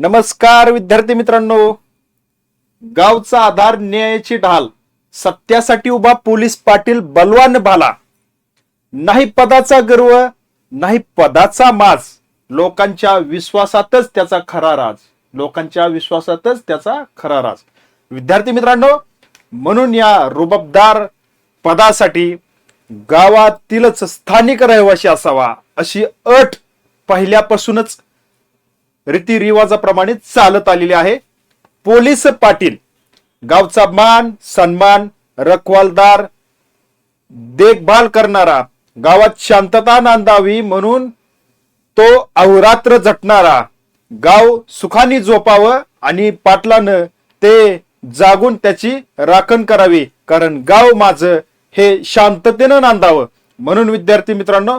नमस्कार विद्यार्थी मित्रांनो. गावचा आधार न्यायाची ढाल. सत्यासाठी उभा पोलीस पाटील बलवान भाला. नाही पदाचा गर्व नाही पदाचा माज. लोकांच्या विश्वासातच त्याचा खरा राज. लोकांच्या विश्वासातच त्याचा खरा राज. विद्यार्थी मित्रांनो म्हणून या रुबाबदार पदासाठी गावातीलच स्थानिक रहिवासी असावा अशी अट पहिल्यापासूनच रीतिरिवाजाप्रमाणे चालत आलेली आहे. पोलीस पाटील गावचा मान सन्मान रखवालदार देखभाल करणारा गावात शांतता नांदावी म्हणून तो अहोरात्र झटणारा गाव सुखाने झोपावं आणि पाटलानं ते जागून त्याची राखण करावी कारण गाव माझं हे शांततेनं नांदावं. म्हणून विद्यार्थी मित्रांनो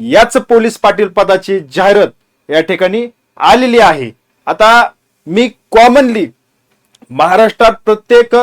याच पोलीस पाटील पदाची जाहिरात या ठिकाणी आलेली आहे. आता मी कॉमनली महाराष्ट्रात प्रत्येक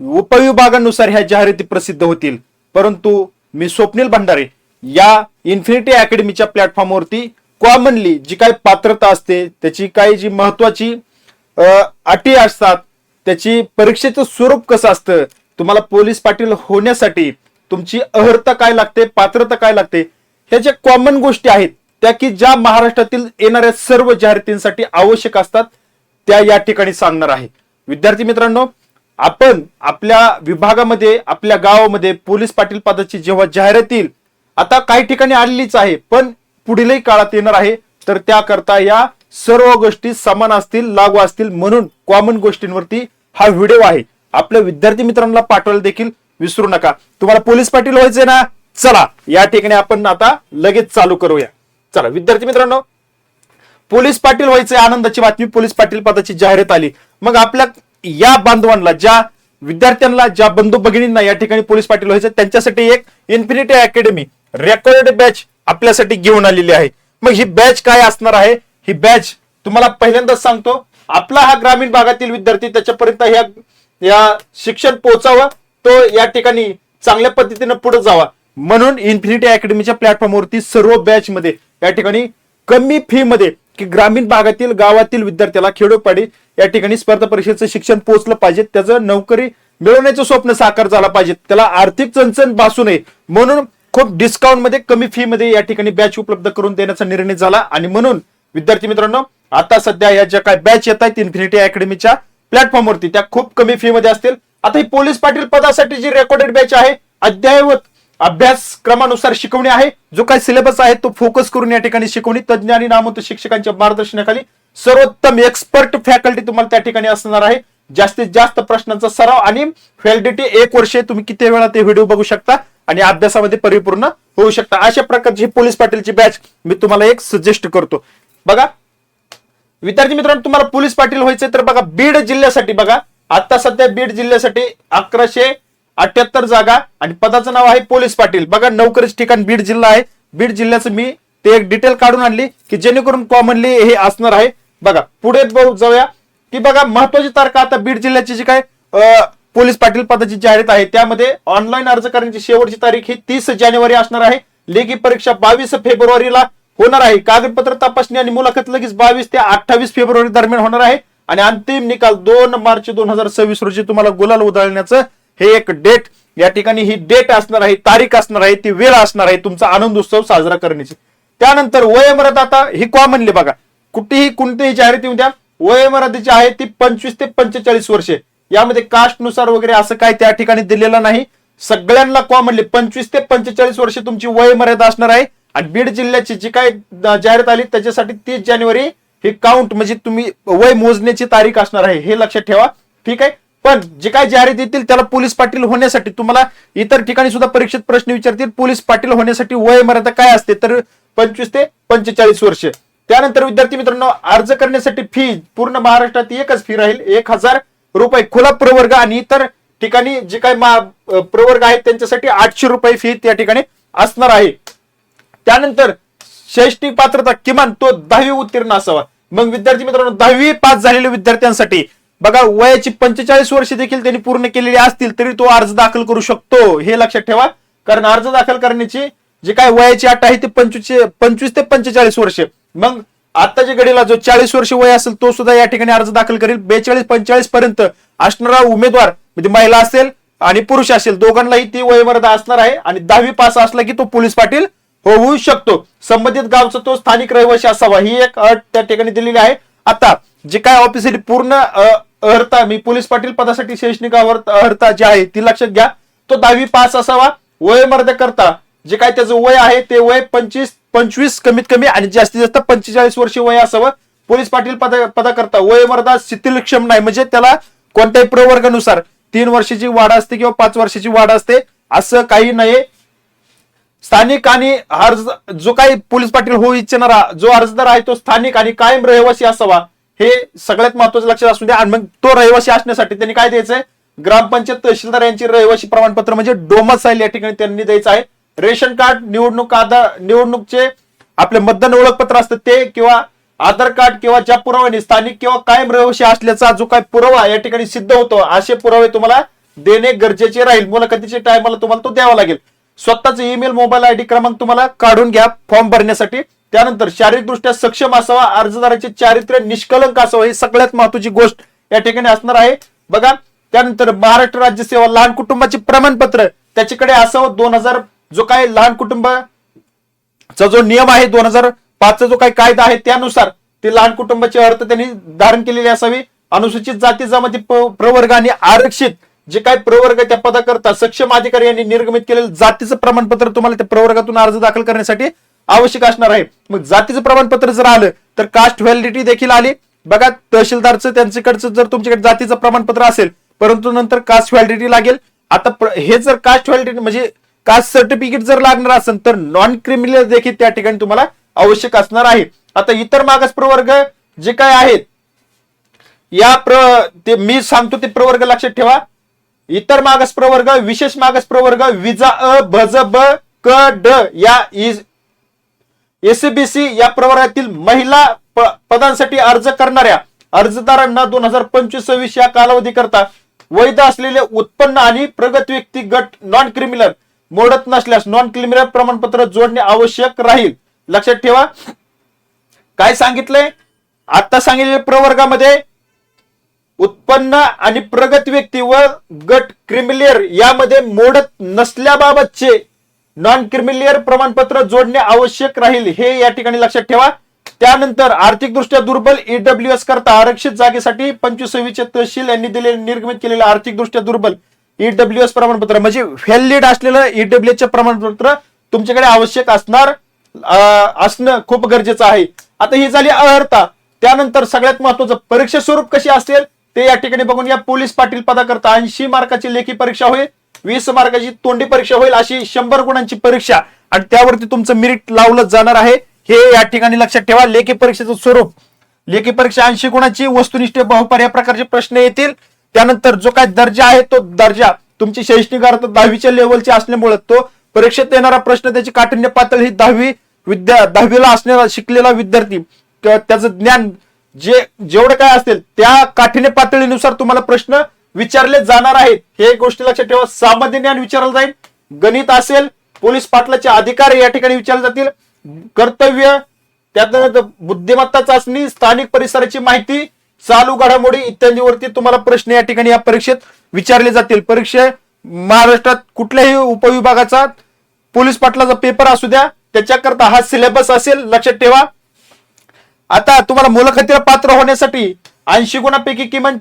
उपविभागानुसार ह्या जाहिराती प्रसिद्ध होतील. परंतु मी स्वप्नील भंडारे या इन्फिनिटी अकॅडमीच्या प्लॅटफॉर्मवरती कॉमनली जी काही पात्रता असते त्याची काही जी महत्वाची अटी असतात त्याची परीक्षेचं स्वरूप कसं असतं तुम्हाला पोलीस पाटील होण्यासाठी तुमची अहर्ता काय लागते पात्रता काय लागते ह्या ज्या कॉमन गोष्टी आहेत त्या की ज्या महाराष्ट्रातील येणाऱ्या सर्व जाहिरातींसाठी आवश्यक असतात त्या या ठिकाणी सांगणार आहे. विद्यार्थी मित्रांनो आपण आपल्या विभागामध्ये आपल्या गावामध्ये पोलीस पाटील पदाची जेव्हा जाहिरात येईल आता काही ठिकाणी आलेलीच आहे पण पुढीलही काळात येणार आहे तर त्याकरता या सर्व गोष्टी समान असतील लागू असतील म्हणून कॉमन गोष्टींवरती हा व्हिडिओ आहे. आपल्या विद्यार्थी मित्रांना पाठवायला देखील विसरू नका. तुम्हाला पोलीस पाटील व्हायचे ना? चला या ठिकाणी आपण आता लगेच चालू करूया. चला विद्यार्थी मित्रांनो पोलीस पाटील व्हायचे आनंदाची बातमी पोलीस पाटील पदाची जाहिरात आली. मग आपल्या या बांधवांना ज्या विद्यार्थ्यांना ज्या बंधू भगिनींना या ठिकाणी पोलीस पाटील व्हायचं त्यांच्यासाठी एक इन्फिनिटी अकॅडमी रेकॉर्ड बॅच आपल्यासाठी घेऊन आलेली आहे. मग ही बॅच काय असणार आहे? ही बॅच तुम्हाला पहिल्यांदाच सांगतो. आपला हा ग्रामीण भागातील विद्यार्थी त्याच्यापर्यंत ह्या या शिक्षण पोहोचावं तो या ठिकाणी चांगल्या पद्धतीने पुढे जावा. म्हणून इन्फिनिटी अकॅडमीच्या प्लॅटफॉर्मवरती सर्व बॅच मध्ये या ठिकाणी कमी फी मध्ये की ग्रामीण भागातील गावातील विद्यार्थ्याला खेडोपाडी या ठिकाणी स्पर्धा परीक्षेचं शिक्षण पोहोचलं पाहिजे. त्याचं नोकरी मिळवण्याचं स्वप्न साकार झाला पाहिजे. त्याला आर्थिक चणचण भासू नये. म्हणून खूप डिस्काउंटमध्ये कमी फी मध्ये या ठिकाणी बॅच उपलब्ध करून देण्याचा निर्णय झाला. आणि म्हणून विद्यार्थी मित्रांनो आता सध्या या ज्या काय बॅच येत आहेत इन्फिनिटी अकॅडमीच्या प्लॅटफॉर्मवरती त्या खूप कमी फी मध्ये असतील. आता ही पोलीस पाटील पदासाठी जी रेकॉर्डेड बॅच आहे अद्ययावत अभ्यासक्रमानुसार शिकवणी आहे. जो काही सिलेबस आहे तो फोकस करून या ठिकाणी शिकवणी. तज्ञ आणि नामवंत शिक्षकांच्या मार्गदर्शनाखाली सर्वोत्तम एक्सपर्ट फॅकल्टी तुम्हाला त्या ठिकाणी असणार आहे. जास्तीत जास्त प्रश्नांचा सराव आणि फॅलिडिटी एक वर्ष तुम्ही किती वेळा ते व्हिडिओ बघू शकता आणि अभ्यासामध्ये परिपूर्ण होऊ शकता. अशा प्रकारची पोलीस पाटीलची बॅच मी तुम्हाला एक सजेस्ट करतो. बघा. विद्यार्थी मित्रांनो तुम्हाला पोलीस पाटील व्हायचे तर बघा बीड जिल्ह्यासाठी बघा. आता सध्या बीड जिल्ह्यासाठी अकराशे अठ्याहत्तर जागा आणि पदाचं नाव आहे पोलीस पाटील. बघा नोकरीच ठिकाण बीड जिल्हा आहे. बीड जिल्ह्याचं मी ते एक डिटेल काढून आणली की जेणेकरून कॉमनली हे असणार आहे. बघा पुढे बघू जाऊया. की बघा महत्वाची तारखा आता बीड जिल्ह्याची जी काय पोलीस पाटील पदाची जाहिरात आहे त्यामध्ये ऑनलाईन अर्ज करण्याची शेवटची तारीख ही तीस जानेवारी असणार आहे. लेखी परीक्षा बावीस फेब्रुवारीला होणार आहे. कागदपत्र तपासणी आणि मुलाखत लगेच बावीस ते अठ्ठावीस फेब्रुवारी दरम्यान होणार आहे. आणि अंतिम निकाल दोन मार्च दोन हजार सव्वीस रोजी तुम्हाला गुलाल उधळण्याचं हे एक डेट या ठिकाणी ही डेट असणार आहे तारीख असणार आहे ती वेळ असणार आहे तुमचा आनंद उत्सव साजरा करण्याची. त्यानंतर वयोमर्यादा आता ही कॉमनली बघा. कुठेही कोणतीही जाहिरात येऊ द्या जी आहे ती पंचवीस ते पंचेचाळीस वर्षे. यामध्ये कास्टनुसार वगैरे असं काय त्या ठिकाणी दिलेलं नाही. सगळ्यांना कॉमनली पंचवीस ते पंचेचाळीस वर्षे तुमची वयमर्यादा असणार आहे. आणि बीड जिल्ह्याची जी काय जाहिरात आली त्याच्यासाठी तीस जानेवारी ही काउंट म्हणजे तुम्ही वय मोजण्याची तारीख असणार आहे हे लक्षात ठेवा. ठीक आहे? पण जे काय जाहिरात येतील त्याला पोलीस पाटील होण्यासाठी तुम्हाला इतर ठिकाणी सुद्धा परीक्षेत प्रश्न विचारतील पोलीस पाटील होण्यासाठी वय मर्यादा काय असते तर पंचवीस ते पंचेचाळीस वर्ष. त्यानंतर विद्यार्थी मित्रांनो अर्ज करण्यासाठी फी पूर्ण महाराष्ट्रात एकच फी राहील एक हजार रुपये खुला प्रवर्ग आणि इतर ठिकाणी जे काही प्रवर्ग आहेत त्यांच्यासाठी आठशे रुपये फी त्या ठिकाणी असणार आहे. त्यानंतर शैक्षणिक पात्रता किमान तो दहावी उत्तीर्ण असावा. मग विद्यार्थी मित्रांनो दहावी पास झालेल्या विद्यार्थ्यांसाठी बघा वयाची पंचेचाळीस वर्ष देखील त्यांनी पूर्ण केलेली असतील तरी तो अर्ज दाखल करू शकतो हे लक्षात ठेवा. कारण अर्ज दाखल करण्याची जी काय वयाची अट आहे ती पंचवीस पंचवीस ते पंचेचाळीस वर्ष. मग आताच्या घडीला जो चाळीस वर्ष वय असेल तो सुद्धा या ठिकाणी अर्ज दाखल करेल. बेचाळीस पंचेचाळीस पर्यंत असणारा उमेदवार म्हणजे महिला असेल आणि पुरुष असेल दोघांनाही ती वयमर्यादा असणार आहे आणि दहावी पास असला की तो पोलीस पाटील होऊ शकतो. संबंधित गावचा तो स्थानिक रहिवासी असावा ही एक अट त्या ठिकाणी दिलेली आहे. आता जे काय ऑफिसरी पूर्ण अर्हता मी पोलीस पाटील पदासाठी शैक्षणिक अर्हता जी आहे ती लक्षात घ्या. तो दहावी पास असावा. वयोमर्यादा करता. जे काय त्याचं वय आहे ते वय पंचवीस पंचवीस कमीत कमी आणि जास्तीत जास्त पंचेचाळीस वर्ष वय असावं. पोलीस पाटील पद पदाकरता. वयोमर्यादा शिथिलक्षम नाही. म्हणजे त्याला कोणत्याही प्रवर्गानुसार तीन वर्षाची वाढ असते किंवा पाच वर्षाची वाढ असते असं काही नाही स्थानिक आणि अर्ज जो काही पोलीस पाटील होऊ इच्छिणारा जो अर्जदार आहे तो स्थानिक आणि कायम रहिवासी असावा. हे सगळ्यात महत्वाचं लक्षात असू द्या. आणि मग तो रहिवासी असण्यासाठी त्यांनी काय द्यायचंय? ग्रामपंचायत तहसीलदार यांची रहिवासी प्रमाणपत्र म्हणजे डोमसाईल या ठिकाणी त्यांनी द्यायचं आहे. रेशन कार्ड निवडणूक आधार निवडणूकचे आपले मतदान ओळखपत्र असतं ते किंवा आधार कार्ड किंवा ज्या पुराव्याने स्थानिक किंवा कायम रहिवासी असल्याचा जो काही पुरावा या ठिकाणी सिद्ध होतो असे पुरावे तुम्हाला देणे गरजेचे राहील. मुलाखतीच्या टायमाला तुम्हाला तो द्यावा लागेल. स्वतःच ईमेल मोबाईल आयडी क्रमांक तुम्हाला काढून घ्या फॉर्म भरण्यासाठी. त्यानंतर शारीरिकदृष्ट्या सक्षम असावा अर्जदाराचे चारित्र्य निष्कलंक असावं ही सगळ्यात महत्वाची गोष्ट या ठिकाणी असणार आहे. बघा त्यानंतर महाराष्ट्र राज्य सेवा लहान कुटुंबाचे प्रमाणपत्र त्याच्याकडे असावं दोन हजार जो काय लहान कुटुंबचा जो नियम आहे दोन हजार पाचचा जो काही कायदा आहे त्यानुसार ते लहान कुटुंबाचे अर्थ त्यांनी धारण केलेले असावे. अनुसूचित जाती जमाती प्रवर्ग आणि आरक्षित जे काय प्रवर्ग त्या पदाकरता सक्षम अधिकारी यांनी निर्गमित केलेलं जातीचं प्रमाणपत्र तुम्हाला त्या प्रवर्गातून अर्ज दाखल करण्यासाठी आवश्यक असणार आहे. मग जातीचं प्रमाणपत्र जर आलं तर कास्ट व्हॅलिडिटी देखील आली. बघा तहसीलदारचं त्यांच्याकडचं जर तुमच्याकडे जातीचं प्रमाणपत्र असेल परंतु नंतर कास्ट व्हॅलिडिटी लागेल. आता हे जर कास्ट व्हॅलिडिटी म्हणजे कास्ट सर्टिफिकेट जर लागणार असेल तर नॉन क्रिमिनल देखील त्या ठिकाणी तुम्हाला आवश्यक असणार आहे. आता इतर मागास प्रवर्ग जे काय आहेत या प्र ते मी सांगतो ते प्रवर्ग लक्षात ठेवा. इतर मागास प्रवर्ग विशेष मागास प्रवर्ग विजा अ भज ब क ड या एसीबीसी या प्रवर्गातील महिला प- पदांसाठी अर्ज करणाऱ्या अर्जदारांना दोन हजार पंचवीस सव्वीस या कालावधी करता वैध असलेले उत्पन्न आणि प्रगत व्यक्ती गट नॉन क्रिमिनल मोडत नसल्यास नॉन क्रिमिनल प्रमाणपत्र जोडणे आवश्यक राहील. लक्षात ठेवा. काय सांगितलंय? आता सांगितलेल्या प्रवर्गामध्ये उत्पन्न आणि प्रगत व्यक्ती व गट क्रिमिलियर यामध्ये मोडत नसल्याबाबतचे नॉन क्रिमिलियर प्रमाणपत्र जोडणे आवश्यक राहील हे या ठिकाणी लक्षात ठेवा. त्यानंतर आर्थिकदृष्ट्या दुर्बल ईडब्ल्यू एस करता आरक्षित जागेसाठी पंचवीसवीचे तहसील यांनी दिलेले निर्गमित केलेलं आर्थिकदृष्ट्या दुर्बल ईडब्ल्यू एस प्रमाणपत्र म्हणजे व्हॅलिड असलेलं ईडब्ल्यू चे प्रमाणपत्र तुमच्याकडे आवश्यक असणार असणं खूप गरजेचं आहे. आता ही झाली अर्हता त्यानंतर सगळ्यात महत्वाचं परीक्षा स्वरूप कशी असेल? ते या ठिकाणी बघून या पोलीस पाटील पदाकरता ऐंशी मार्काची लेखी परीक्षा होईल वीस मार्काची तोंडी परीक्षा होईल अशी शंभर गुणांची परीक्षा. आणि त्यावरती तुमचं मेरिट लावलं जाणार आहे. हे या ठिकाणी लक्षात ठेवा. लेखी परीक्षेचं स्वरूप. लेखी परीक्षा ऐंशी गुणाची वस्तुनिष्ठ बहुपर या प्रकारचे प्रश्न येतील. त्यानंतर जो काय दर्जा आहे तो दर्जा तुमची शैक्षणिक अर्थ दहावीच्या लेवलची असल्यामुळे तो परीक्षेत येणारा प्रश्न त्याची काठिण्य पातळी ही दहावी विद्या दहावीला असणारा शिकलेला विद्यार्थी त्याचं ज्ञान जे जेवढं काय असेल त्या काठीने पातळीनुसार तुम्हाला प्रश्न विचारले जाणार आहेत. हे गोष्टी लक्षात ठेवा. सामान्य ज्ञान विचारलं जाईल. गणित असेल पोलीस पाटलाचे अधिकार या ठिकाणी विचारले जातील. कर्तव्य त्यानंतर बुद्धिमत्ता चाचणी स्थानिक परिसराची माहिती चालू घडामोडी इत्यादीवरती तुम्हाला प्रश्न या ठिकाणी या परीक्षेत विचारले जातील. परीक्षे महाराष्ट्रात कुठल्याही उपविभागाचा पोलीस पाटलाचा पेपर असू द्या त्याच्याकरता हा सिलेबस असेल लक्षात ठेवा. आता तुम्हाला मुलाखतीला पात्र होण्यासाठी ऐंशी गुणांपैकी किमान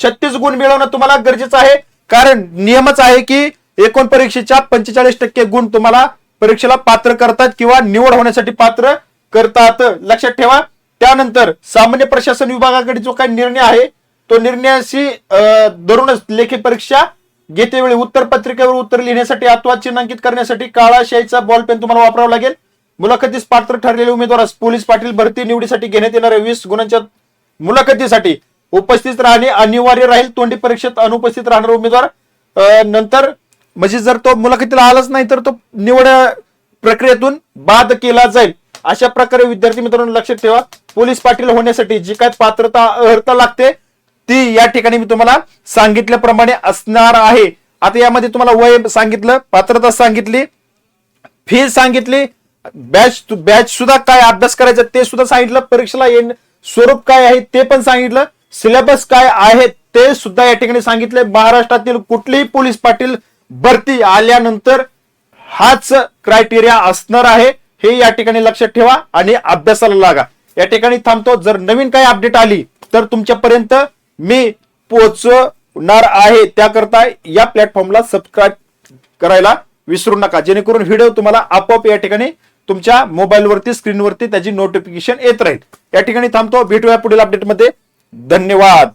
छत्तीस गुण मिळवणं तुम्हाला गरजेचं आहे. कारण नियमच आहे की एकूण परीक्षेच्या पंचेचाळीस टक्के गुण तुम्हाला परीक्षेला पात्र करतात किंवा निवड होण्यासाठी पात्र करतात. लक्षात ठेवा. त्यानंतर सामान्य प्रशासन विभागाकडे जो काही निर्णय आहे तो निर्णयाशी धरूनच लेखी परीक्षा घेते वेळी उत्तर पत्रिकेवर उत्तर लिहिण्यासाठी अथवा चिन्हांकित करण्यासाठी काळा शाईचा बॉल पेन तुम्हाला वापरावा लागेल. मुलाखतीस पात्र ठरलेले उमेदवारास पोलीस पाटील भरती निवडीसाठी घेण्यात येणाऱ्या वीस गुणांच्या मुलाखतीसाठी उपस्थित राहणे अनिवार्य राहील. तोंडी परीक्षेत अनुपस्थित राहणार उमेदवार नंतर म्हणजे जर तो मुलाखतीला आलाच नाही तर तो निवड प्रक्रियेतून बाद केला जाईल. अशा प्रकारे विद्यार्थी मित्रांनो लक्षात ठेवा. पोलीस पाटील होण्यासाठी जी काय पात्रता अर्हता लागते ती या ठिकाणी मी तुम्हाला सांगितल्याप्रमाणे असणार आहे. आता यामध्ये तुम्हाला वय सांगितलं पात्रता सांगितली फी सांगितली बॅच बॅच सुद्धा काय अभ्यास करायचा ते सुद्धा सांगितलं. परीक्षेला येण स्वरूप काय आहे ते पण सांगितलं. सिलेबस काय आहे ते सुद्धा या ठिकाणी सांगितले महाराष्ट्रातील कुठलीही पोलीस पाटील भरती आल्यानंतर हाच क्रायटेरिया असणार आहे. हे या ठिकाणी लक्षात ठेवा आणि अभ्यासाला लागा. या ठिकाणी थांबतो. जर नवीन काही अपडेट आली तर तुमच्यापर्यंत मी पोहोचणार आहे. त्याकरता या प्लॅटफॉर्मला सबस्क्राईब करायला विसरू नका. जेणेकरून व्हिडिओ तुम्हाला आपोआप या ठिकाणी तुमच्या मोबाईलवरती स्क्रीनवरती त्याची नोटिफिकेशन येत राहील. या ठिकाणी थांबतो. भेटूया पुढील अपडेटमध्ये धन्यवाद.